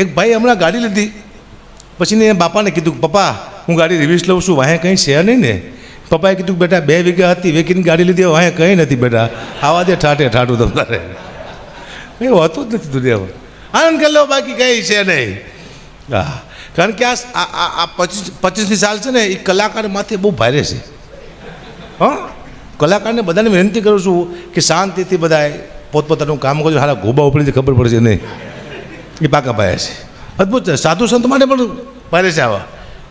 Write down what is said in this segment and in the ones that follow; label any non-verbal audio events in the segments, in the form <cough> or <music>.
એક ભાઈ હમણાં ગાડી લીધી. પછી ને બાપાને કીધું, પપ્પા, હું ગાડી રિવ્યુઝ લઉં છું, વાંહે કંઈ છે નહીં ને? પપ્પાએ કીધું, બેટા, બે વીઘા હતી, વેકીને ગાડી લીધી વાંહે કંઈ નથી બેટા. આવા દે ઠાઠે ઠાઠું તમારે. એવું હોતું જ નથી દુનિયામાં. આનંદ કરી લો, બાકી કંઈ છે નહીં. હા કારણ કે આ આ- પચીસ, પચીસની સાલ છે ને, એ કલાકારમાંથી બહુ ભારે છે. હા? કલાકારને બધાને વિનંતી કરું છું કે શાંતિથી બધાએ પોતપોતાનું કામ કરજો. હારા ગોબા ઉપડીથી ખબર પડશે નહીં. એ પાકા પાયા છે. અદ્ભુત છે. સાધુ સંત માટે પણ ભારે છે આવા.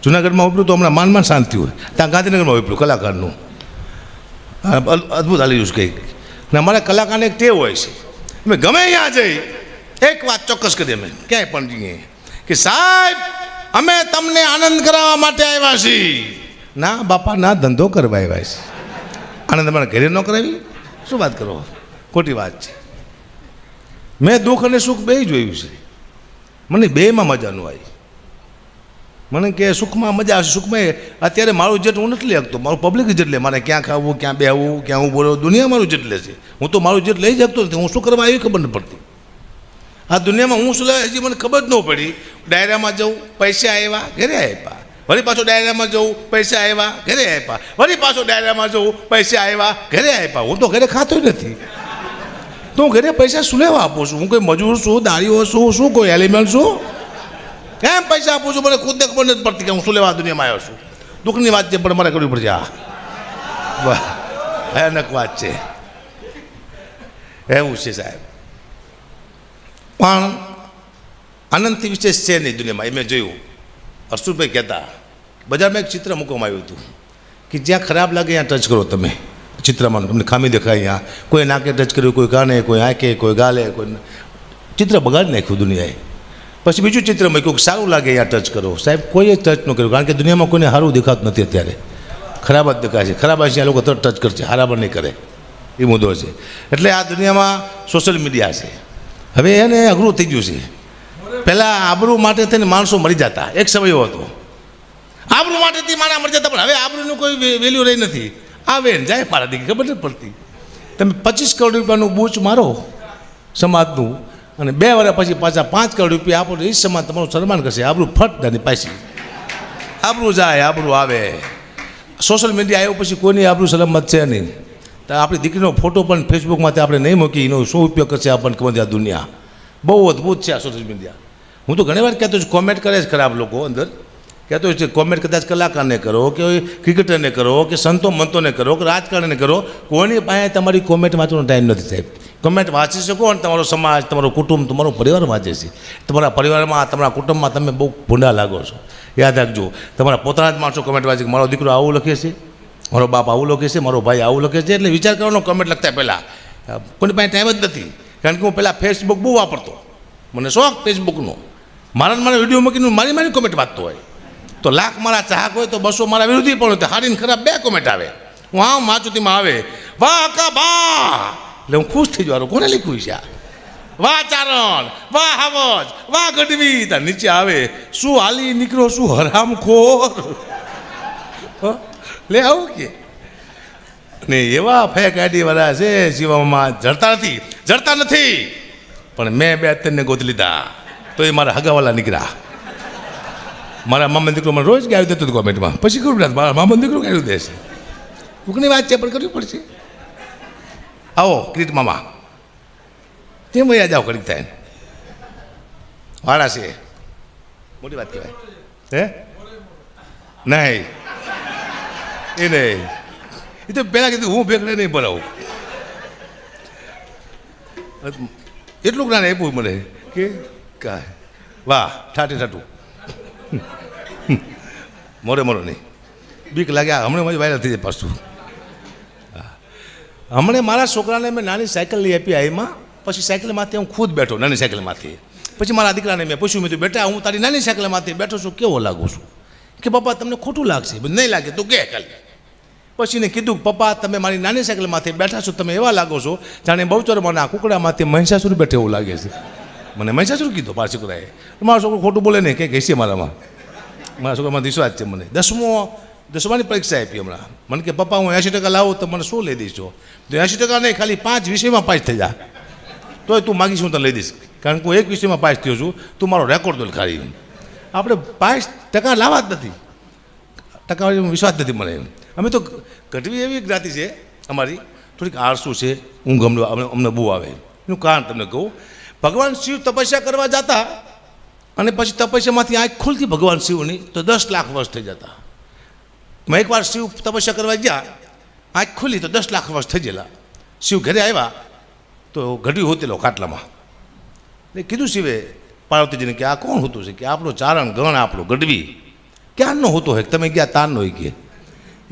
જુનાગઢમાં ઉપલું તો હમણાં માન માન શાંતિ હોય. ત્યાં ગાંધીનગરમાં ઉપલું, કલાકારનું. અદ્ભુત હાલી ગયું છે કંઈક. ને અમારા કલાકારને એક ટેવ હોય છે. અમે ગમે ત્યાં જઈ, એક વાત ચોક્કસ કરીએ અમે. ક્યાંય પણ જઈએ. કે સાહેબ, અમે તમને આનંદ કરાવવા માટે આવ્યા છીએ. ના, બાપા, ના, ધંધો કરવા આવ્યા છે. આનંદ અમારા ઘરે ન કરાવી. શું વાત કરો? ખોટી વાત છે. મેં દુઃખ અને સુખ બે જોયું છે. મને બેમાં મજાનું આવી. મને કે સુખમાં મજા આવશે. સુખમાં અત્યારે મારું જેટ હું નથી લેખતો. મારું પબ્લિક જેટ લે મારે ક્યાં ખાવું, ક્યાં બેહવું, ક્યાં હું બોલવું, દુનિયા મારું જેટ લે છે. હું તો મારું જેટ લઈ શકતો નથી. હું શું કરવા આવી ખબર નથી પડતી. આ દુનિયામાં હું શું લાવે હજી મને ખબર જ ન પડી. ડાયરામાં જવું પૈસા આવ્યા ઘરે આપ્યા વળી પાછો ડાયરામાં જવું પૈસા આવ્યા ઘરે આપ્યા વળી પાછો ડાયરામાં જવું પૈસા આવ્યા ઘરે આપ્યા હું તો ઘરે ખાતો નથી. તો હું ઘરે પૈસા શું લેવા આપું છું? હું કોઈ મજૂર છું દાળીઓ છું, શું કોઈ એલિમેન્ટ છું? કેમ પૈસા આપું છું? મને ખુદને ખબર નથી પડતી કે હું શું લેવા દુનિયામાં આવ્યો છું. દુઃખની વાત છે, પણ મારે કરવી પડશે આ. વાહ, ભયાનક વાત છે. એવું છે સાહેબ. પણ આનંદથી વિશેષ છે નહીં દુનિયામાં. એ મેં જોયું. હર્ષુભાઈ કહેતા, બજારમાં એક ચિત્ર મૂકવામાં આવ્યું હતું કે જ્યાં ખરાબ લાગે ત્યાં ટચ કરો તમે. ચિત્રમાં તમને ખામી દેખાય અહીંયા. કોઈ નાકે ટચ કર્યું, કોઈ કાને, કોઈ આંખે, કોઈ ગાલે, કોઈ ચિત્ર બગાડી નાખ્યું દુનિયાએ. પછી બીજું ચિત્ર મૂક્યું કે સારું લાગે અહીંયા ટચ કરો. સાહેબ, કોઈએ ટચ ન કર્યું, કારણ કે દુનિયામાં કોઈને સારું દેખાતું નથી અત્યારે. ખરાબ જ દેખાય છે. ખરાબ હશે લોકો તરત ટચ કરશે. હારાબર નહીં કરે. એ મુદ્દો છે. એટલે આ દુનિયામાં સોશિયલ મીડિયા છે. હવે એને અઘરું થઈ ગયું છે. પહેલાં આબરૂ માટે થઈને માણસો મરી જતા. એક સમય હતો. આબરૂ માટેથી માણા મરી જતા, પણ હવે આબરૂનું કોઈ વેલ્યુ રહી નથી. આવે ને જાય મારા દીકરી, ખબર નથી પડતી. તમે પચીસ કરોડ રૂપિયાનું બૂચ મારો સમાજનું અને બે વર્ષ પછી પાછા પાંચ કરોડ રૂપિયા આપો તો એ સમાજ તમારું સન્માન કરશે. આબરું ફટ દાની પાછી. આબરું જાય, આબરું આવે. સોશિયલ મીડિયા આવ્યો પછી કોઈની આબરું સલામત છે નહીં. તો આપણી દીકરીનો ફોટો પણ ફેસબુકમાંથી આપણે નહીં મૂકી એનો શું ઉપયોગ કરશે આપણને ખબર આ દુનિયા. બહુ અદ્ભુત છે આ સોશિયલ મીડિયા. હું તો ઘણી વાર કહેતો છું કોમેન્ટ કરે છે ખરાબ લોકો અંદર. કહેતો છે, કોમેન્ટ કદાચ કલાકારને કરો કે ક્રિકેટરને કરો કે સંતો મંતોને કરો કે રાજકારણને કરો કોઈની પાસે તમારી કોમેન્ટ વાંચવાનો ટાઈમ નથી સાહેબ. કોમેન્ટ વાંચી શકો અને તમારો સમાજ, તમારો કુટુંબ, તમારો પરિવાર વાંચે છે. તમારા પરિવારમાં, તમારા કુટુંબમાં તમે બહુ ભૂંડા લાગો છો. યાદ રાખજો, તમારા પોતાના જ માણસો કોમેન્ટ વાંચે કે મારો દીકરો આવું લખે છે, મારો બાપ આવું લખે છે, મારો ભાઈ આવું લખે છે, એટલે વિચાર કરવાનો કોમેન્ટ લખતા પહેલાં. કોની પાસે ટાઈમ જ નથી. કારણ કે હું પહેલાં ફેસબુક બહુ વાપરતો. મને શોખ ફેસબુકનો મારા મારા વીડિયો મૂકીને મારી મારી કોમેન્ટ વાંચતો હોય. તો લાખ મારા ચાહક હોય તો બસો મારા વિરોધી પણ હોય હારીને ખરાબ બે કોમેન્ટ આવે. હું વાંચું આવે. વાહ કા બા એટલે હું ખુશ થઈ જવાનું. કોને લખ્યું છે વાહ ચારણ, વાહ હાવજ, વાહ ગઢવી ત્યાં નીચે આવે, શું હાલી નીકળો, શું હરામખોર? લે આવું કે. ને એવા ફેક આઈડી વાળા છે જીવામાં જડતા નથી જડતા નથી. પણ મેં બે અત્યારને ગોત લીધા. તો એ મારા હગાવાલા નીકળ્યા. મારા મામા દીકરો મને રોજ ગાયું દેતો હતો કોમેન્ટમાં પછી કરું ના મારા મામા દીકરો ગાયું દેશે. દુઃખની વાત છે પણ કરવી પડશે. આવો ક્રિટ મામા. તે વયા જાઓ કરી થાય. વાળા છે. મોટી વાત કહેવાય. હે? નહીં. એ નહીં. એ તો પહેલાં કીધું, હું ભેગડે નહીં ભરાવું એટલું જ્ઞાન આપ્યું મને કે કાંઈ. વાહ, ઠાઠે ઠાઠું. <laughs> મોરે મોરો નહીં. બીક લાગ્યા હમણાં મજ વાયરલ થઈ જાય પાછું. હમણાં મારા છોકરાને મેં નાની સાયકલ લઈ આપી આઈમાં, પછી સાયકલમાંથી હું ખુદ બેઠો, નાની સાયકલમાંથી. પછી મારા દીકરાને મેં પૂછ્યું, મેં બેટા, હું તારી નાની સાયકલમાંથી બેઠો છું, કેવો લાગુ છું? કે, પપ્પા, તમને ખોટું લાગશે. નહીં લાગે, તો કે ખાલી. પછી એને કીધું, પપ્પા, તમે મારી નાની સાયકલમાંથી બેઠા છો, તમે એવા લાગો છો જાણે બહુચરમાંના કુકડામાંથી મહિષાસુર બેઠે એવું લાગે છે. મને મહિષાસુર કીધું, મારા છોકરાએ. મારો છોકરો ખોટું બોલે નહીં, કંઈક હશે મારામાં. મારા છોકરામાં વિશ્વાસ છે મને. દસમો, દસમાની પરીક્ષા આપી હમણાં. મને કે, પપ્પા, હું એંશી ટકા લાવું તો મને શું લઈ દઈશો? તો એંશી ટકા નહીં, ખાલી પાંચ વિષયમાં પાસ થઈ જા. તોય તું માગીશ, હું તને લઈ દઈશ. કારણ કે હું એક વિષયમાં પાસ થયો છું, તું મારો રેકોર્ડ દોલ ખાલી. આપણે પાસ ટકા લાવવા જ નથી. ટકા વિશ્વાસ નથી મને અમે તો ઘટવી એવી જ્ઞાતિ છે અમારી. થોડીક આળસુ છે, ઊંઘ અમને- અમને બહુ આવે. એનું કારણ તમને કહું. ભગવાન શિવ તપસ્યા કરવા જતા અને પછી તપસ્યામાંથી આંખ ખુલતી ભગવાન શિવની, તો દસ લાખ વર્ષ થઈ જતા. મેં એકવાર શિવ તપસ્યા કરવા ગયા, આંખ ખુલી તો દસ લાખ વર્ષ થઈ ગયેલા. શિવ ઘરે આવ્યા, તો ઘડી હોતેલો ખાટલામાં. એટલે કીધું શિવે, પાર્વતીજીને કે આ કોણ હોતું છે? કે આપણો ચારણ ગણ આપણો ગઢવી. ક્યારનો હોતો હોય? તમે ગયા તારનો હોય કે.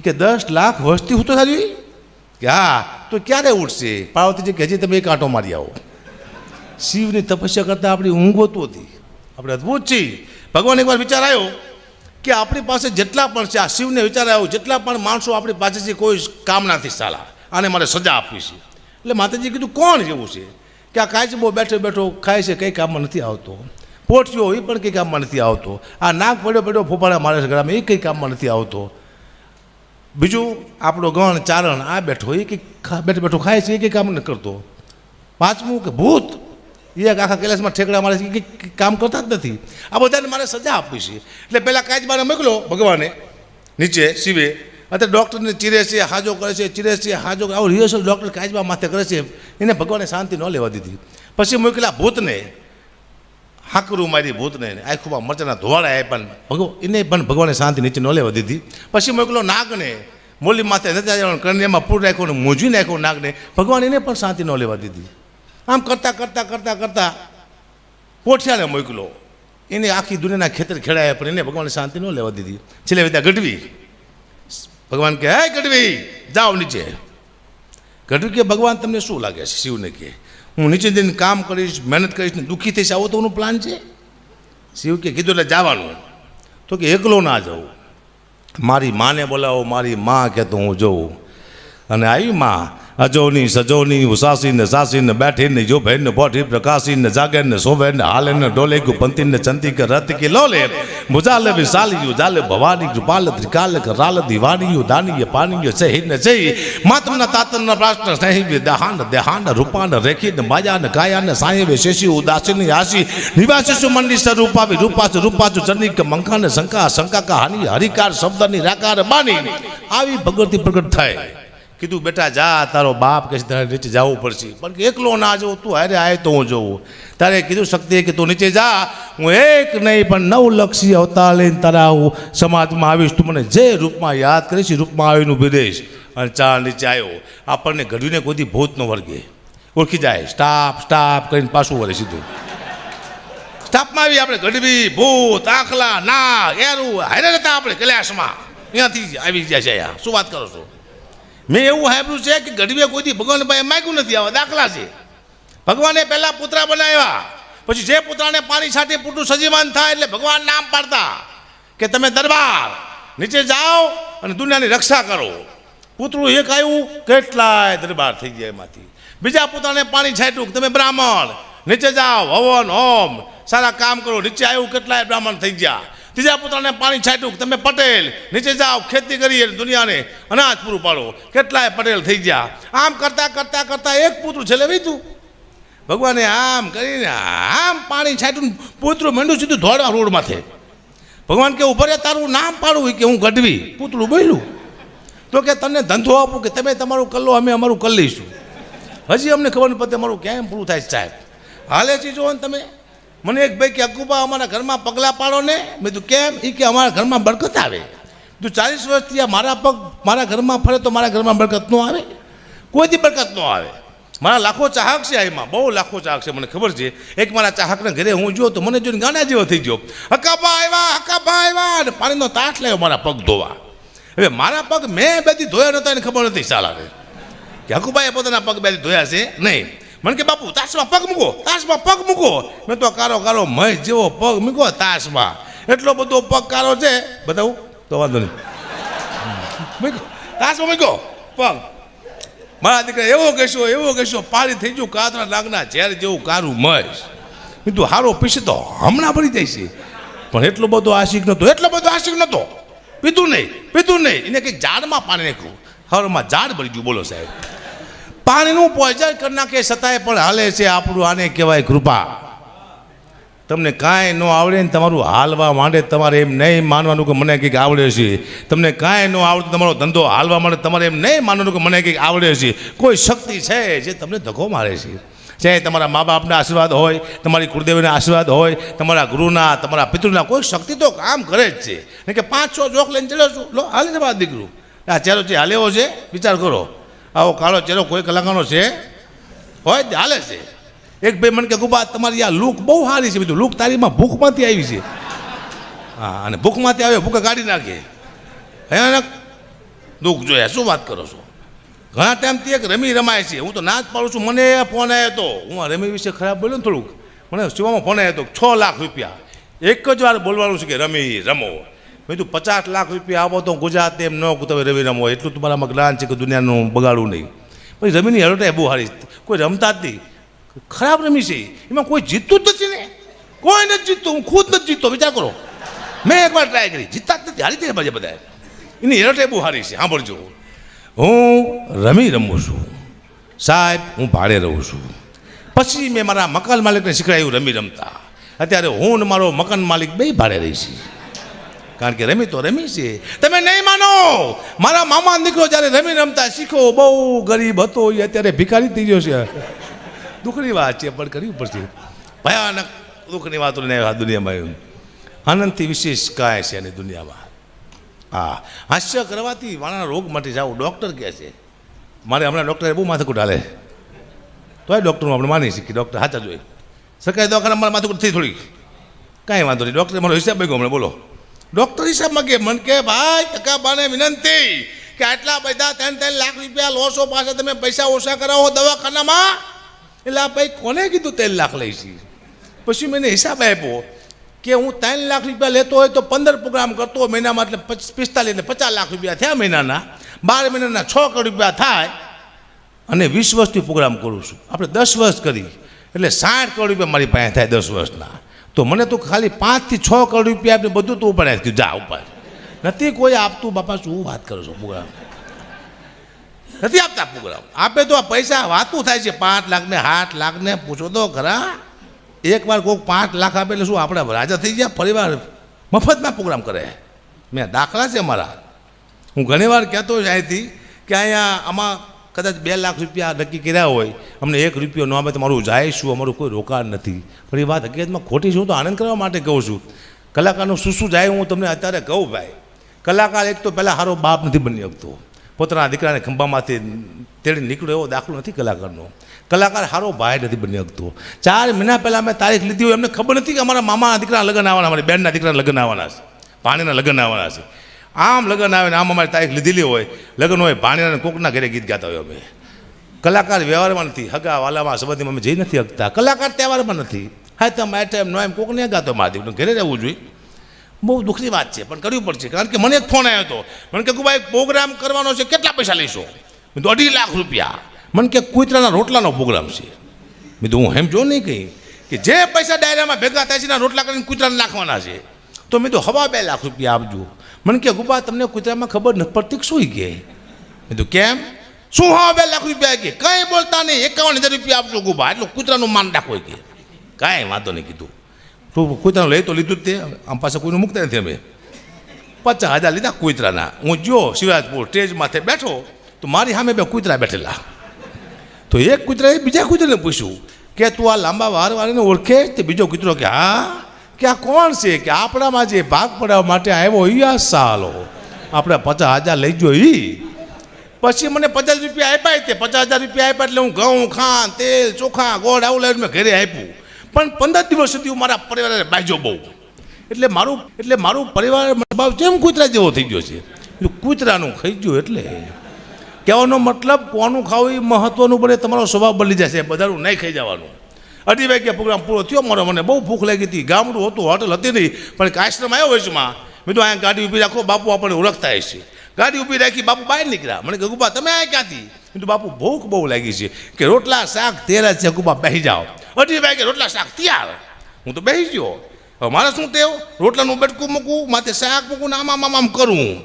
કે દસ લાખ વર્ષથી હોતો થાય કે હા, તો ક્યારે ઉઠશે પાર્વતીજી કે, હજી તમે એક આંટો મારી આવો. શિવની તપસ્યા કરતાં આપણી ઊંઘ હોતું હતી. આપણે અદ્ભુત છીએ. ભગવાન એકવાર વિચાર આવ્યો કે આપણી પાસે જેટલા પણ છે, આ શિવને વિચાર આવ્યો, જેટલા પણ માણસો આપણી પાસે છે, કોઈ કામ નથી સાલા. આને મારે સજા આપવી છે. એટલે માતાજી કીધું, કોણ જેવું છે? કે આ કાચબો બેઠો બેઠો ખાય છે, કંઈ કામમાં નથી આવતો. પોઠિયો એ પણ કંઈ કામમાં નથી આવતો. આ નાક પડ્યો પડ્યો ફોફાડા મારે છે ગળામાં, એ કંઈ કામમાં નથી આવતો. બીજું, આપણો ગણ ચારણ આ બેઠો એ કંઈક બેઠો બેઠો ખાય છે, એ કંઈ કામ નથી કરતો. પાંચમું કે ભૂત એ આખા કૈલાસમાં ઠેકડા મારે છે કે કામ કરતા જ નથી. આ બધાને મારે સજા આપવી છે. એટલે પહેલાં કાચબાને મોકલો ભગવાને, નીચે, શિવે. અત્યારે ડૉક્ટરને ચીરે છે, હાજો કરે છે, ચીરે છે, હાજો આવું રિહર્સલ ડૉક્ટર કાચબા માથે કરે છે. એને ભગવાને શાંતિ ન લેવા દીધી. પછી મોકલા ભૂતને, હાકરું મારી ભૂતને. આખુમાં મરચાના ધોવાડા આપ્યા ભગવાન, એને પણ ભગવાને શાંતિ નીચે ન લેવા દીધી. પછી મોકલો નાગને, મોલી માથે નથી આવ્યો કરણીમાં પૂર રાખ્યો ને મોજી નાખ્યો નાગને. ભગવાન એને પણ શાંતિ ન લેવા દીધી. આમ કરતાં કરતાં કરતાં કરતાં પોઠિયાને મોકલો. એને આખી દુનિયાના ખેતર ખેડાયા પણ એને ભગવાને શાંતિ ન લેવા દીધી. છેલ્લે વિદ્યા ગઢવી. ભગવાન કહે, હે ગઢવી, જાઓ નીચે. ગઢવી કે ભગવાન, તમને શું લાગે છે? શિવને કહે, હું નીચે જઈને કામ કરીશ, મહેનત કરીશ, ને દુઃખી થઈશ, આવો તો પ્લાન છે. શિવ કે કીધું એટલે જવાનું. તો કે, એકલો ના જવું મારી માને બોલાવો, મારી મા કે તો હું જોઉં. અને આવી માં અજોની, સજોની, ઉસાસીને, સાસીને, બેઠીને જો ભેનને પોઠી પ્રકાશીને, જાગેને, શોભેને, હાલેને ડોલે ગુ પંતીને ચંતી કે રત કે લોલે. મુજાલે, વિશાલિયું, જાલે ભવાની કૃપાલ ત્રિકાલ કરાલ દિવાનીયું, દાનીય, પાનીય, સહીને, સહી. માતમના તાતનના પ્રાશ્ન સ્નેહી દહાન, દેહાન, રૂપાન, રેખીને, માયાન, કાયાને, સાયવે, શેષી, ઉદાસીની આશી નિવાસીસુ મંડી સ્વરૂપાવી રૂપાસુ રૂપાસુ, ચંડિક મંકાને શંકા શંકા હાની, હરિકાર, શબ્દની રાકાર, બાની. આવી ભગવતી પ્રગટ થાય. કીધું, બેટા, જા, તારો બાપ કે તારે નીચે જવું પડશે. પણ એકલો ના જવું તું હારે આય તો હું જોઉં. તારે કીધું, શક્તિ કે તું નીચે જા, હું એક નહીં, પણ નવ લક્ષી અવતાર લઈને તારા હું સમાજમાં આવીશ, તું મને જે રૂપમાં યાદ કરીશ રૂપમાં આવીને ઊભી રહીશ. અને ચા નીચે આવ્યો. આપણને ઘડીને કોઈ ભૂતનો વર્ગે. ઓળખી જાય. સ્ટાફ સ્ટાફ કરીને પાછું વળે સીધું. સ્ટાફમાં આવી આપણે, ગઢવી, ભૂત, આખલા ના એરું. હારે હતા આપણે કૈલાસમાં. ત્યાંથી આવી ગયા છે શું વાત કરો છો? મેં એવું સાંભળ્યું છે કે ગઢવીએ કોઈથી ભગવાન પાસે માગ્યું નથી, આવા દાખલા છે. ભગવાને પહેલાં પુતરા બનાવ્યા, પછી જે પુતરાને પાણી છાંટી પૂરતું સજીવાન થાય એટલે ભગવાન નામ પાડતા કે તમે દરબાર નીચે જાઓ અને દુનિયાની રક્ષા કરો. પુતળું એક આવ્યું, કેટલાય દરબાર થઈ ગયા એમાંથી. બીજા પુત્રને પાણી છાંટ્યું તમે બ્રાહ્મણ, નીચે જાઓ, હવન, હોમ, સારા કામ કરો, નીચે આવ્યું, કેટલાય બ્રાહ્મણ થઈ ગયા. ત્રીજા પુત્રને પાણી છાંટ્યું તમે પટેલ, નીચે જાઓ, ખેતી કરીએ, દુનિયાને અનાજ પૂરું પાડો. કેટલાય પટેલ થઈ ગયા. આમ કરતા કરતા કરતા એક પુત્ર છેલ્લે વીતું ભગવાને આમ કરીને આમ પાણી છાંટ્યું પુત્રું મંડ્યું સીધું ધોળા રોડ ભગવાન કે ઉભરે તારું નામ પાડવું કે, હું ગઢવી. પૂતળું બોલ્યું. તો કે, તને ધંધો આપું કે, તમે તમારું કલ્લો, અમે અમારું કરી લઈશું હજી અમને ખબર નથી પડતી, અમારું કેમ પૂરું થાય સાહેબ. હાલે ને તમે. મને એક ભાઈ કે, અકુબા, અમારા ઘરમાં પગલાં પાડો ને. મેં તું કેમ? એ કે, અમારા ઘરમાં બરકત આવે. તું ચાલીસ વર્ષથી આ મારા પગ મારા ઘરમાં ફરે તો મારા ઘરમાં બરકત ન આવે? કોઈથી બરકત ન આવે? મારા લાખો ચાહક છે એમાં, બહુ લાખો ચાહક છે, મને ખબર છે. એક મારા ચાહકના ઘરે હું જોઉં તો મને જોઈને ગાના જેવો થઈ ગયો. હકાબા આવ્યા હકાબા આવ્યા અને પાણીનો તાટ લાવ્યો મારા પગ ધોવા. હવે મારા પગ મેં બેથી ધોયા નહોતા, એને ખબર નથી સાલાને. કે હકુભાઈએ પોતાના પગ બેથી ધોયા છે? નહીં. મને કે, બાપુ, તાસમાં પગ મૂકો, તાસમાં પગ મૂકો. મેં તો કારો કારો મય જેવો પગ મૂકો તાસમાં. એટલો બધો પગ કારો છે, બતાવું? તો વાંધો નહીં. મૂકો તાસમાં મૂકો પગ. મારા દીકરા એવો કહેશો એવો કહેશો પાણી થઈ ગયું કાતરા નાગના ઝેર જેવું કારું મય કીધું, હારો પીશે તો હમણાં ભરી જાય છે પણ એટલો બધો આશિક નહોતો, એટલો બધો આશિક નહોતો. પીધું નહીં પીધું નહીં. એને કંઈક ઝાડમાં પાણી નાખ્યું. હવામાં ઝાડ ભરી ગયું, બોલો સાહેબ. પાણીનું પોઈઝન કરી નાખે છતાંય પણ હાલે છે આપણું, આને કહેવાય કૃપા. તમને કાંઈ ન આવડે ને તમારું હાલવા માંડે, તમારે એમ નહીં માનવાનું કે મને કંઈક આવડે છે. તમને કાંઈ ન આવડે તમારો ધંધો હાલવા માંડે, તમારે એમ નહીં માનવાનું કે મને કંઈક આવડે છે. કોઈ શક્તિ છે જે તમને ધક્કો મારે છે? ચાહે તમારા મા બાપના આશીર્વાદ હોય, તમારી કુળદેવીના આશીર્વાદ હોય, તમારા ગુરુના, તમારા પિતૃના, કોઈ શક્તિ તો કામ કરે જ છે. કે પાંચ છ જોખ લઈને ચડ્યો છું, લો, હાલે છે દીકરું. આ ચાલો જે હાલેવો છે, વિચાર કરો. આવો કાળો ચહેરો કોઈ કલાકારનો છે? હોય હાલે છે. એક ભાઈ મને કે ગુબા, તમારી આ લુક બહુ સારી છે. બીજું લુક તારીમાં ભૂખમાંથી આવી છે. હા, અને ભૂખમાંથી આવે ભૂખે કાઢી નાખે. ભયાનક દુઃખ જોયા. શું વાત કરો છો? ઘણા ટાઈમથી એક રમી રમાય છે. હું તો ના જ પાડું છું. મને ફોન આવ્યો હતો હું આ રમી વિશે ખરાબ બોલ્યો ને થોડુંક. મને શિવામાં ફોન આવ્યો હતો છ લાખ રૂપિયા. એક જ વાર બોલવાનું છે કે રમી, રમો. મેં તું પચાસ લાખ રૂપિયા આપો તો ગુજરાત એમ ન તમે રમી રમો એટલું તમારામાં જ્ઞાન છે કે દુનિયાનું બગાડવું નહીં. પછી રમીની હરોટા બહુ સારી કોઈ રમતા જ નહીં. ખરાબ રમી છે. એમાં કોઈ જીતતું જ નથી ને. કોઈ નથી જીતતું. હું ખુદ નથી જીતતો. વિચાર કરો. મેં એકવાર ટ્રાય કરી. જીતતા જ નથી. હારી થઈ બધા બધા એની હેરોટાઈ બહુ સારી છે. સાંભળજો. હું રમી રમું છું. સાહેબ, હું ભાડે રહું છું. પછી મેં મારા મકાન માલિકને શીખવાડ્યું રમી રમતા. અત્યારે હું ને મારો મકાન માલિક બે ભાડે રહી છે કારણ કે રમી તો રમી છે. તમે નહીં માનો. મારા મામા દીકરો જ્યારે રમી રમતા શીખો, બહુ ગરીબ હતો એ અત્યારે ભિખારી થઈ ગયો છે. દુઃખની વાત છે, પણ કરવી પડશે. ભયાનક દુઃખની વાતો લઈને આ દુનિયામાં આનંદથી વિશેષ કાંઈ છે એની દુનિયામાં. હા, હાસ્ય કરવાથી વાળાના રોગ માટે જાવ ડૉક્ટર કહે છે. મારે હમણાં ડૉક્ટરે બહુ માથાકૂટ હાલે. એ ડૉક્ટરનું આપણે માની શકીએ ડૉક્ટર હાચા જોઈએ સરકારી દવાખાના મારા માથાકૂટ થઈ થોડી. કાંઈ વાંધો નહીં, ડૉક્ટરે મારો હિસાબ ગયો હમણાં, બોલો. ડૉક્ટર હિસાબ માગે મન કે ભાઈ ટકાબાને વિનંતી કે આટલા બધા ત્રણ ત્રણ લાખ રૂપિયા લોસો પાસે તમે પૈસા ઓછા કરાવો દવાખાનામાં. એટલે આ ભાઈ કોને કીધું ત્રણ લાખ લઈશી? પછી મને હિસાબ આપ્યો કે હું ત્રણ લાખ રૂપિયા લેતો હોય તો પંદર પ્રોગ્રામ કરતો હોય મહિનામાં, એટલે પિસ્તાલીસ એટલે પચાસ લાખ રૂપિયા થયા મહિનાના. બાર મહિનાના છ કરોડ રૂપિયા થાય અને વીસ વર્ષથી પ્રોગ્રામ કરું છું. આપણે દસ વર્ષ કરી. એટલે સાઠ કરોડ રૂપિયા મારી પાસે થાય દસ વર્ષના. તો મને તો ખાલી પાંચથી છ કરોડ રૂપિયા આપીને બધું તું ઉપાડે. કીધું, જા ઉપર નથી કોઈ આપતું, બાપા, શું વાત કરો છો પ્રોગ્રામ? નથી આપતા પ્રોગ્રામ. આપે તો આ પૈસા વાતું થાય છે. પાંચ લાખને સાત આઠ લાખ પૂછો તો ખરા. એકવાર કોઈક પાંચ લાખ આપે એટલે શું આપણે રાજા થઈ ગયા? ફરીવાર મફતમાં પ્રોગ્રામ કરે. મેં દાખલા છે મારા. હું ઘણીવાર કહેતો જ અહીંથી કે અહીંયા આમાં કદાચ બે લાખ રૂપિયા નક્કી કર્યા હોય, અમને એક રૂપિયો ન અમે તો મારું જાય શું? અમારું કોઈ રોકાણ નથી. પણ એ વાત હકીકતમાં ખોટી છું તો આનંદ કરવા માટે કહું છું. કલાકારનું શું શું જાય હું તમને અત્યારે કહું ભાઈ. કલાકાર એક તો પહેલાં સારો બાપ નથી બની શકતો. પોતાના દીકરાને ખંભામાંથી તેડી નીકળ્યો એવો દાખલો નથી કલાકારનો. કલાકાર સારો ભાઈ નથી બની શકતો. ચાર મહિના પહેલાં મેં તારીખ લીધી હોય એમને ખબર નથી કે અમારા મામાના દીકરા લગ્ન આવવાના, અમારી બેનના દીકરાના લગ્ન આવવાના છે પાણીના લગ્ન આવવાના છે. આમ લગ્ન આવે ને આમ અમારી તારીખ લીધેલી હોય, લગ્ન હોય ભાણીના કોકના ઘરે ગીત ગાતા હોય અમે. કલાકાર વ્યવહારમાં નથી, હગા વાલામાં સંબંધીમાં અમે જઈ નથી હકતા કલાકાર તહેવારમાં નથી. હા તો મારે ટાઈમ નો એમ કોકને ગાતો મહાદેવને ઘરે રહેવું જોઈએ. બહુ દુઃખની વાત છે, પણ કરવી પડશે. કારણ કે મને એક ફોન આવ્યો હતો મને કે ભાઈ પ્રોગ્રામ કરવાનો છે, કેટલા પૈસા લઈશો? મેં તો અઢી લાખ રૂપિયા. મને કે, કુતરાના રોટલાનો પ્રોગ્રામ છે. મેં તો હું એમ જો નહીં કહી કે, જે પૈસા ડાયરામાં ભેગા થાય છે રોટલા કરીને કૂતરાને નાખવાના છે. તો મેં તો હવા બે લાખ રૂપિયા આપજો. મને કે, ગુબા, તમને કૂતરામાં ખબર નથી પડતી શું કે મેં કેમ? શું હા, બે લાખ રૂપિયા કે કંઈ બોલતા નહીં. એકાવન હજાર રૂપિયા આપજો, ગુબા. એટલું કૂતરાનું માન રાખો કે કાંઈ વાંધો નહીં કીધું. તું કૂતરાનું લઈ તો લીધું જ તે. આમ પાસે કોઈનું મૂકતા નથી અમે. પચાસ હજાર લીધા કૂતરાના. હું જો શિવરાજપુર સ્ટેજ માથે બેઠો, તો મારી સામે બે કૂતરા બેઠેલા. તો એક કૂતરાએ બીજા કૂતરાને પૂછ્યું કે, તું આ લાંબા વાર વાળાને ઓળખે? તે બીજો કૂતરો કે, હા. કે આ કોણ છે? કે આપણામાં જે ભાગ પડાવવા માટે આવ્યો એ આ સાલો. આપણે પચાસ હજાર લઈ ગયો એ પછી મને પચાસ રૂપિયા આપ્યા તે પચાસ હજાર રૂપિયા આપ્યા એટલે હું ઘઉં, ખાંડ, તેલ, ચોખા, ગોળ, આવું લાવીને મેં ઘરે આપ્યું. પણ પંદર દિવસ સુધી હું મારા પરિવારને બાજો બહુ. એટલે મારું એટલે મારું પરિવાર ભાવ જેમ કૂતરા જેવો થઈ ગયો છે. કૂતરાનું ખાઈ ગયું એટલે. કહેવાનો મતલબ કોનું ખાવું એ મહત્વનું પડે તમારો સ્વભાવ બદલી જશે, બધાનું નહીં ખાઈ જવાનું. અઢી વાગ્યા પ્રોગ્રામ પૂરો થયો મારો, મને બહુ ભૂખ લાગી હતી. ગામડું હતું હોટલ હતી નહીં. પણ આશ્રમ આવ્યો વચમાં. મેં તો અહીંયા ગાડી ઊભી રાખો, બાપુ આપણને ઓળખતા હશે ગાડી ઊભી રાખી, બાપુ બહાર નીકળ્યા. મને કે ગુબા તમે આ ક્યાંથી? તો બાપુ, ભૂખ બહુ લાગી છે કે રોટલા, શાક તેરા છે. ગુબા બેસી જાઓ. અઢી વાગે રોટલા, શાક તૈયાર. હું તો બેસી ગયો. હવે મારે શું ટેવ? રોટલાનું બેટકું મૂકું માથે શાક મૂકું ને આમ આમ આમ કરું.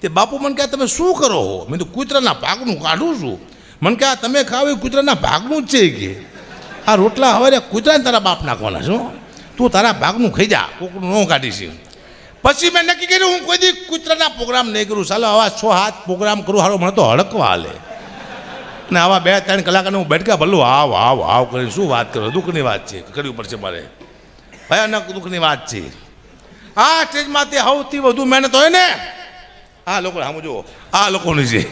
તે બાપુ મને કહે, તમે શું કરો હો? મેં તો કૂતરાના ભાગનું કાઢું છું. મને કહે તમે ખાવ એ કૂતરાના ભાગનું જ છે કે. આ રોટલા હવે કૂતરાને તારા બાપ નાખવાના શું તું તારા ભાગનું ખાઈ જા, કોકનું ન કાઢીશ પછી મેં નક્કી કર્યું, હું કોઈ દી કૂતરાના પ્રોગ્રામ નહીં કરું. ચાલો, આવા છ હાથ પ્રોગ્રામ કરું હારો મને તો હડકવા હાલે. ને આવા બે ત્રણ કલાકને હું બેઠકા ભલું આવ આવ આવ કરીને શું વાત કરો? દુઃખની વાત છે કરવી પડશે મારે. ભયાનક દુઃખની વાત છે. આ સ્ટેજમાં તે સૌથી વધુ મહેનત હોય ને, આ લોકો આમ જુઓ, આ લોકોની છે.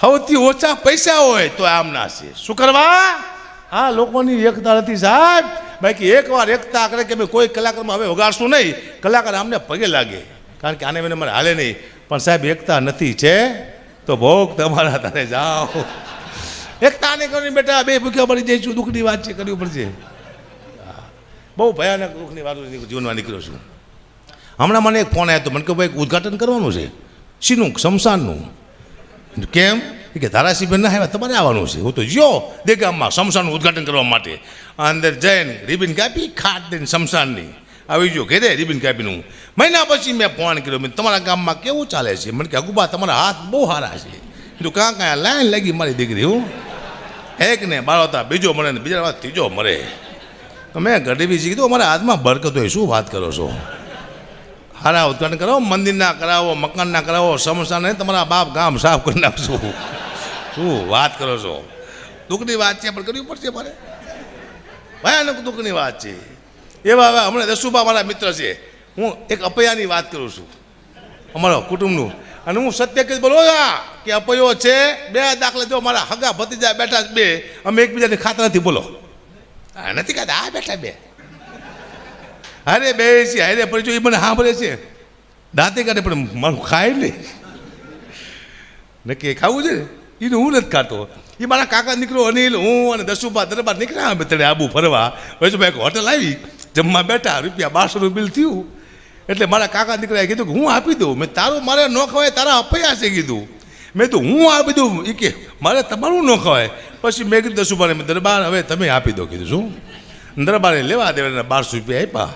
સૌથી ઓછા પૈસા હોય તો આમ ના છે. શું કરવા? આ લોકોની એકતા નથી સાહેબ. બાકી એકવાર એકતા કરે કે કોઈ કલાકારમાં હવે વગાડશું નહીં. કલાકાર આમને પગે લાગે. કારણ કે આને મને મારે હાલે નહીં. પણ સાહેબ, એકતા નથી છે. તો ભોગ તમારા તારે જાઓ. એકતા નહીં કરીને બેટા. બે ભૂખ્યા પડી જઈશું દુઃખની વાત છે, કરવી પડશે. બહુ ભયાનક દુઃખની વાત જીવનમાં નીકળ્યો છું. હમણાં મને એક ફોન આવ્યો હતો મને કે ભાઈ ઉદ્ઘાટન કરવાનું છે. શીનું, શમશાનનું. કેમ? એ કે ધારાસભ્ય ના આવ્યા, તમારે આવવાનું છે. હું તો જો દેગામમાં શમશાનનું ઉદ્ઘાટન કરવા માટે. અંદર જઈને રિબિન કાપી, ખાટ દઈને શમશાનની. આવી જો ઘેરે રિબિન કાપીનું મહિના પછી મેં ફોન કર્યો, મેં તમારા ગામમાં કેવું ચાલે છે? મને કે, અગુબા, તમારા હાથ બહુ સારા છે. કીધું, કાં કાં લાઈન લાગી મારી દીકરી, હું? એક ને બાળવતા બીજો મળે ને બીજા વાત ત્રીજો મરે. મેં ગઢવી કીધું, અમારા હાથમાં બરકત હોય, શું વાત કરો છો? હારા ઉદઘાટન કરાવો મંદિરના કરાવો, મકાનના કરાવો સમસ્યા નહીં, તમારા બાપ ગામ સાફ કરી નાખશું. શું વાત કરો છો? દુઃખની વાત છે, પણ કરવી પડશે મારે. ભયાનક દુઃખની વાત છે. એવા હમણાં દસુબા મારા મિત્ર છે. હું એક અપયાની વાત કરું છું. અમારા કુટુંબનું. અને હું સત્ય કહી બોલો કે અપયો છે, બે દાખલા જો મારા હગા ભતીજા બેઠા બે, અમે એકબીજાને ખાતા નથી, બોલો. નથી ખાતા. આ બેઠા બે. અરે બે છે, અરે પણ જો એ મને સાંભળે છે. દાંતે કાઢે પણ મારું ખાય નહીં. નક્કી ખાવું છે? એને હું નથી ખાતો. એ મારા કાકા નીકળો અનિલ, હું અને દસુભા દરબાર નીકળ્યા અમે તને આબુ ફરવા. પછી મેં એક હોટલ આવી? જમવા બેઠા, રૂપિયા બારસોનું બિલ થયું. એટલે મારા કાકા દીકરાએ કીધું કે હું આપી દઉં. મેં તારું મારે ન ખવાય, તારા અપૈયા છે કીધું. મેં તો હું આપી દઉં. એ કે, મારે તમારું ન ખવાય. પછી મેં કીધું દસુબાને મેં દરબાર, હવે તમે આપી દો. કીધું, શું? દરબારે લેવા દેવાના બારસો રૂપિયા આપ્યા.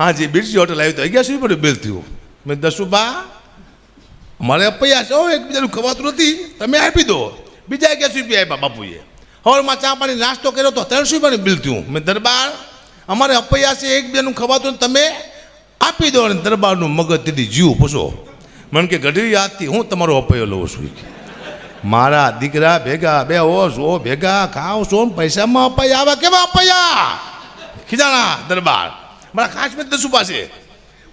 હા જે, બીજી હોટલ આવી તો અગિયારસો રૂપિયાનું બિલ થયું. મેં દસુબા મારે અપૈયા છે હો, એકબીજાનું ખવાતું નથી. તમે આપી દો. બીજા અગિયારસો રૂપિયા આપ્યા બાપુએ. હવારમાં ચા પાણી નાસ્તો કર્યો તો ત્રણસો રૂપિયાનું બિલ થયું. મેં દરબાર, અમારે અપૈયા છે, એકબીજાનું ખવાતું તમે આપી દો અને દરબારનું મગજ તેથી જીવ પૂછો. મને કે, ગઢવી યાદથી હું તમારો અપૈયો લઉં છું. મારા દીકરા ભેગા, બે ઓ સો ભેગા ખાવ છો પૈસામાં અપૈયા, આવા કેવા અપૈયા? ખીજાણા, દરબાર. મારા ખાસ મેં દસુભા છે.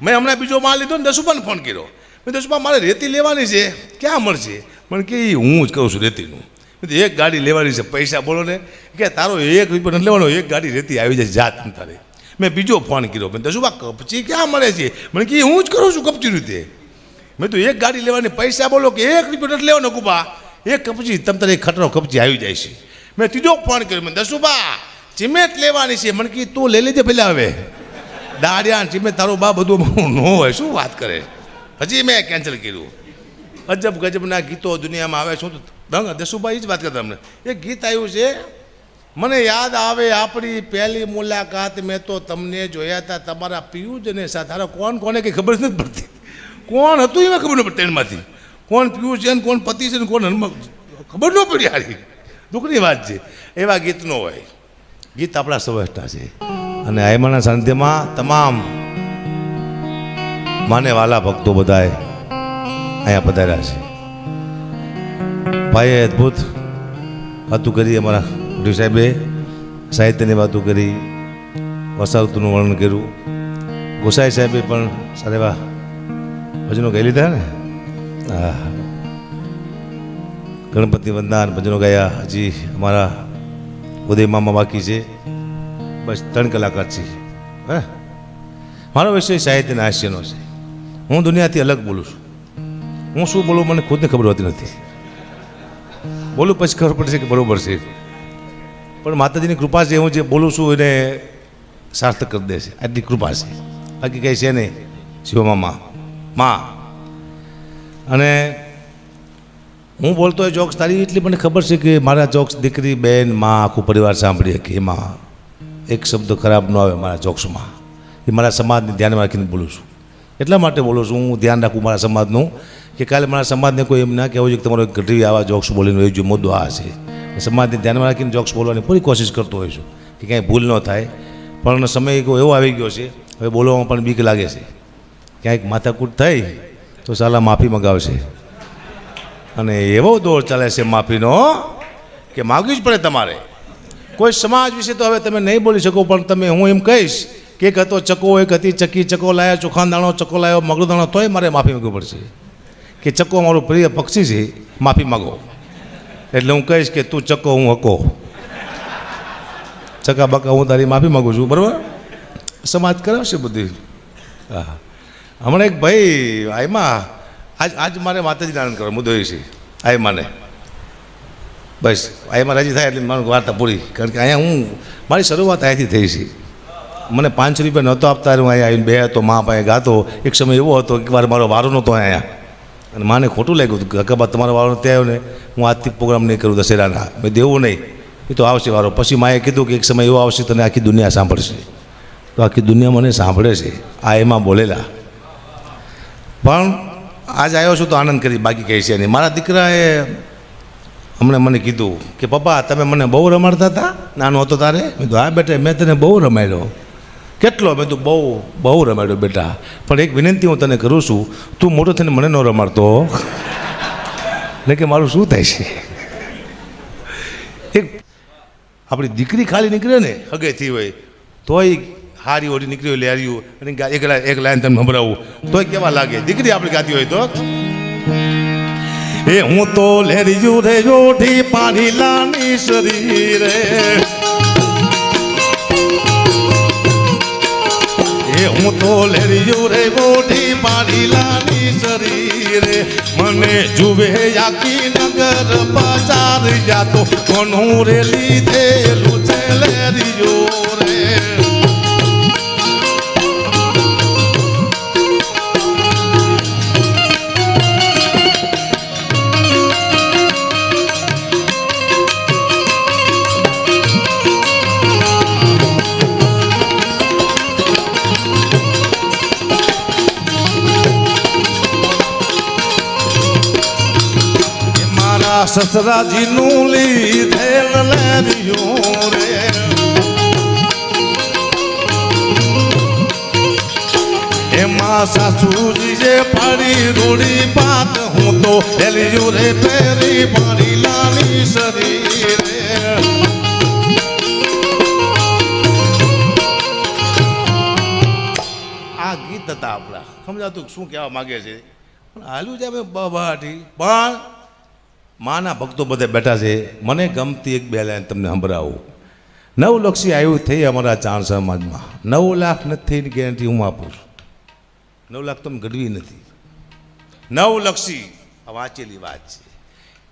મેં હમણાં બીજો માલ લીધો ને દસુભાને ફોન કર્યો. મેં દસુભા, મારે રેતી લેવાની છે. ક્યાં મળશે? મને કે હું જ કહું છું રેતીનું. એક ગાડી લેવાની છે, પૈસા બોલો ને. કે તારો એક રૂપિયો નથી લેવાનો, એક ગાડી રેતી આવી જાય જાત તારે. મેં બીજો ફોન કર્યો. મેં દસુબા કપચી ક્યાં મળે છે? મને કે હું જ કરું છું કપચી રીતે. મેં તો એક ગાડી લેવાની, પૈસા બોલો કે એક રૂપિયો નથી લેવાનો, કુબા. એક કપચી, તમ તારે ખટરો કપચી આવી જાય છે. મેં ત્રીજો ફોન કર્યો. મેં દસુબા ચિમેટ લેવાની છે. મને કીધું તું લઈ લેજે પહેલાં હવે. દાડિયા ચીમે તારો બા બધું ન હોય, શું વાત કરે? હજી મેં કેન્સલ કર્યું. અજબ ગજબના ગીતો દુનિયામાં આવે શું દંગ દસુભાઈ જ વાત કરતા તમને. એક ગીત આવ્યું છે, મને યાદ આવે આપણી પહેલી મુલાકાત, મેં તો તમને જોયા હતા તમારા પિયુષને સાથે. તારા કોણ, કોને કંઈ ખબર નથી પડતી. કોણ હતું એમાં ખબર ન પડતી એમાંથી કોણ પિયુષ છે ને, કોણ પતિ છે ને, કોણ હનુમાન ખબર ન પડી હારી. દુઃખની વાત છે. એવા ગીત ન હોય. ગીત આપણા સૌરાષ્ટ્રના છે. અને આયમાના સાનિધ્યમાં તમામ માને વાલા ભક્તો બધાએ અહીંયા પધાર્યા છે. ભાઈએ અદ્ભુત વાતો કરી અમારા ગુરુ સાહેબે, સાહિત્યની વાતો કરી વસાવતુનું વર્ણન કર્યું. ગોસાઈ સાહેબે પણ સારા એવા ભજનો ગાઈ લીધા ને? ગણપતિ વંદન ભજનો ગાયા. હજી અમારા ઉદય મામા બાકી છે. બસ ત્રણ કલાકાર છે. હે? મારો વિષય સાહિત્યના હાસ્યનો છે. હું દુનિયાથી અલગ બોલું છું. હું શું બોલું મને ખુદને ખબર હોતી નથી. બોલું પછી ખબર પડશે કે બરાબર છે. પણ માતાજીની કૃપા છે, હું જે બોલું છું એને સાર્થક કરી દે છે. આટલી કૃપા છે. બાકી કંઈ છે નહીં. શિવમામા મા. અને હું બોલતો હોય જોક્સ તારી એટલી મને ખબર છે કે મારા જોક્સ દીકરી, બેન, મા, આખું પરિવાર સાંભળીએ કે એમાં એક શબ્દ ખરાબ ન આવે મારા જોક્સમાં એ મારા સમાજને ધ્યાનમાં રાખીને બોલું છું. એટલા માટે બોલું છું, હું ધ્યાન રાખું મારા સમાજનું, કે કાલે મારા સમાજને કોઈ એમ ના કહેવું છે કે તમારો ગઢવી આવા જોક્સ બોલીને હોય જો મુદ્દો આ છે. સમાજને ધ્યાનમાં રાખીને જોક્સ બોલવાની પૂરી કોશિશ કરતો હોઈશું કે કાંઈ ભૂલ ન થાય. પણ સમય એવો આવી ગયો છે, હવે બોલવામાં પણ બીક લાગે છે. ક્યાંક માથાકૂટ થઈ, તો સાલા માફી મગાવશે. અને એવો દોર ચાલે છે માફીનો, કે માગવી જ પડે તમારે. કોઈ સમાજ વિશે તો હવે તમે નહીં બોલી શકો, પણ તમે હું એમ કહીશ કે એક હતો ચકો, એક હતી ચકી, ચકો લાયા ચોખાન દાણો ચકો લાયો મગડો દાણો તોય મારે માફી માગવી પડશે. કે ચકો મારું પ્રિય પક્ષી છે, માફી માગો. એટલે હું કહીશ કે તું ચકો, હું હકો. ચકા બકા, હું તારી માફી માગું છું, બરાબર? સમાજ કરાવશે બધી. હા. હમણાં એક ભાઈ આયમાં, આજ આજ મારે માતાજીને આનંદ કરો મુદ્દો છે, આયમાને. બસ, આયમાં રાજી થાય એટલે મારું વાર્તા પૂરી. કારણ કે અહીંયા હું, મારી શરૂઆત અહીંયાથી થઈ છે. મને પાંચ રૂપિયા નહોતો આપતા, હું અહીંયા આવીને બે હતો, મા પાસે ગાતો. એક સમય એવો હતો, એક વાર મારો વારો નહોતો અહીંયા. અને માને ખોટું લાગ્યું હતું કે તમારો વારો ત્યાં આવ્યો ને, હું આજથી પ્રોગ્રામ નહીં કરું દશેરાના. મેં દેવું નહીં. એ તો આવશે વારો. પછી માએ કીધું કે એક સમય એવો આવશે, તને આખી દુનિયા સાંભળશે. તો આખી દુનિયા મને સાંભળે છે. આ એમાં બોલેલા. પણ આજ આવ્યો છું તો આનંદ કરી, બાકી કહે છે નહીં. મારા દીકરાએ હમણાં મને કીધું કે, પપ્પા, તમે મને બહુ રમાડતા હતા? નાનો હતો તારે. મેં કીધું, હા બેટા, મેં તને બહુ રમાડ્યો. કેટલો? મેં તું બહુ બહુ રમાડ્યો બેટા. પણ એક વિનંતી હું તને કરું છું, તું મોટો થઈને મને ન રમાડતો. એટલે કે મારું શું થાય છે? એક આપણી દીકરી ખાલી નીકળે ને હગેથી હોય, તોય હારી ઓડી નીકળી હોય લેરિયું અને એક એક લાઈન તમને સંભળાવું. તોય કેવા લાગે? દીકરી આપણી ગાતી હોય તો? એ હું તો લેરિયું રે ઓઢી પાણી લાની શરીરે એ હું તો લેરિયું રે ઓઢી પાડી લાની શરીરે મને જુવે યાકી નગર બજાર જાતો કોનું રે લીધેલું છે લેરિયું. સસરાજીનું લીધેલ લેવ્યું રે. એમાં સાસુજી જે પાડી રોડી પાત, હું તો હેલ્યું રે પેરી પાડી લાલી શરીરે આ ગીત હતા આપણા. સમજાતું શું કહેવા માગે છે? પણ હાલ્યું છે અમે બબાટી પણ માના ભક્તો બધા બેઠા છે. મને ગમતી એક બે લાઈન તમને સંભળાવું. નવલક્ષી આવ્યું થઈ અમારા ચાણ સમાજમાં. નવ લાખ નથી ગેરંટી હું આપું નવ લાખ તમે ગઢવી નથી. નવલક્ષી આ વાંચેલી વાત છે.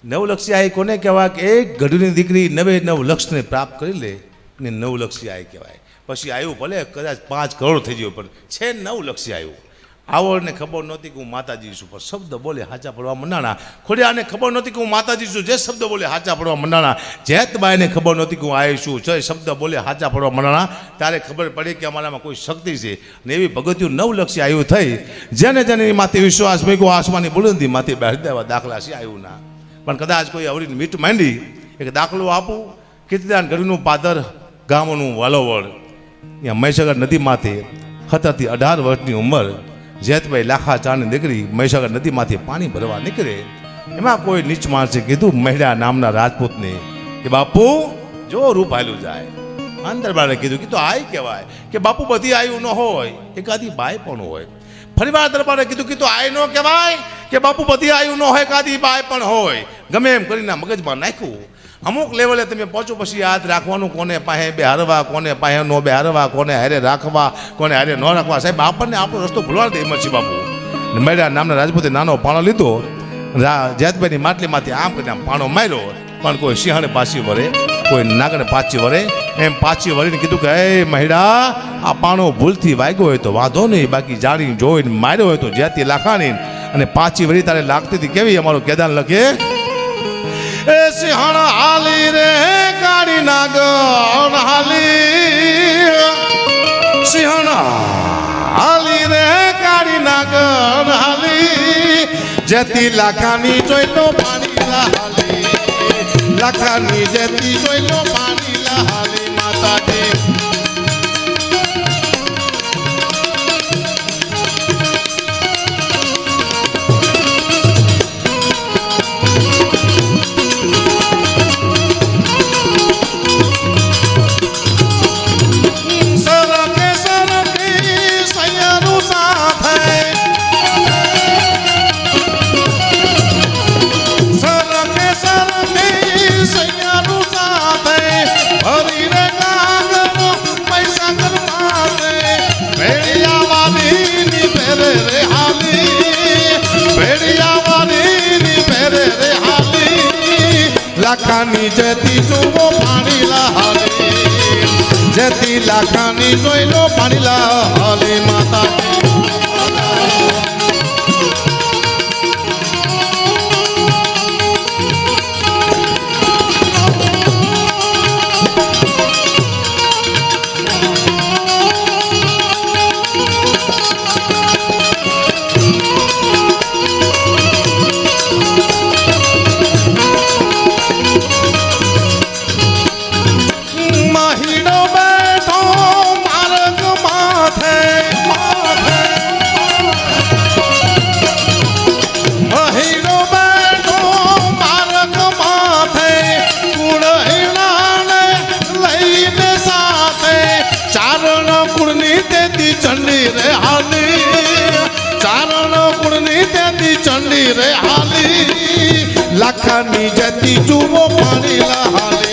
નવલક્ષી આય કોને કહેવાય કે એક ગઢવીની દીકરી નવે નવ લક્ષને પ્રાપ્ત કરી લે ને નવલક્ષી આય કહેવાય. પછી આવ્યું ભલે કદાચ પાંચ કરોડ થઈ ગયો, પણ છે નવલક્ષી આવ્યું આવડને ખબર નહોતી કે હું માતાજી છું. પણ શબ્દ બોલે હાચા પડવા મંડાણા. ખોડિયાને ખબર નહોતી કે હું માતાજી છું. જે શબ્દ બોલે હાચા પડવા મંડાણા. જેતબાઈને ખબર નહોતી કે હું આવી છું. જે શબ્દ બોલે હાચા પડવા મંડાણા, ત્યારે ખબર પડી કે અમારામાં કોઈ શક્તિ છે. ને એવી ભગતિયું નવલક્ષી આવ્યું થઈ. જેને જેને એ માથે વિશ્વાસ મૂક્યો આસમાની બુલંદી માથે બેઠ દેવા દાખલા છે આવ્યું ના. પણ કદાચ કોઈ અવળીને મીટ માંડી, એક દાખલો આપું. કીર્તિદાન ગઢનું પાદર ગામનું વાલોવડ. ત્યાં મહીસાગર નદીમાંથી હતાથી અઢાર વર્ષની ઉંમર જેતભાઈ લાખા ચાની દીકરી મહીસાગર નદીમાંથી પાણી ભરવા નીકળે. એમાં કોઈ નીચ માણસે કીધું મહિલા નામના રાજપૂતને કે બાપુ, જો રૂપ હાલ્યું જાય. અંદર બાળે કીધું કે તો આય કહેવાય કે બાપુ બધી આયુ ન હોય એકાદી બાય પણ હોય. ફરીવાર દરબારે કીધું કે તો આય ન કહેવાય કે બાપુ બધી આયુ ન હોય એકાદી બાય પણ હોય. ગમે એમ કરીને મગજમાં નાખ્યું. અમુક લેવલે તમે પહોંચો પછી યાદ રાખવાનું કોને પાસે બે હારવા કોને પાસે નો બે હારવા કોને હારે રાખવા, કોને હારે ન રાખવા. સાહેબ, આપણને આપણો રસ્તો ભૂલવા દે મચ્છી બાપુ. મેળા નામના રાજપૂતે નાનો પાણો લીધો. જેતભાઈની માટલીમાંથી આમ કરીને આમ પાણો માર્યો. પણ કોઈ સિંહણે પાછી વરે કોઈ નાગણે પાછી વરે એમ પાછી વળીને કીધું કે હે મહિડા, આ પાણો ભૂલથી વાગ્યો હોય તો વાંધો નહીં. બાકી જાણી જોઈને માર્યો હોય તો જ્યાંથી લાખાણી અને પાછી વળી તારે લાગતી હતી કેવી અમારું કેદાર લખે? એ સિંહણ હાલી રે કાળી નાગણ હાલી સિંહણ હાલી રે કાળી નાગણ હાલી જેથી લાખાની જોઈ લો પાણી લાહાલી લાખાની જેથી જોઈ લાખાની જેતી ચૂંગો પાણીલા હાલે જેતી લાખાની જોઈ લો પાણીલા હાલે માતાજી હાલી. ચારણ પુણની દેતી ચંડી રે હાલી. લાખાની જતી ચૂમો પાણી હાલી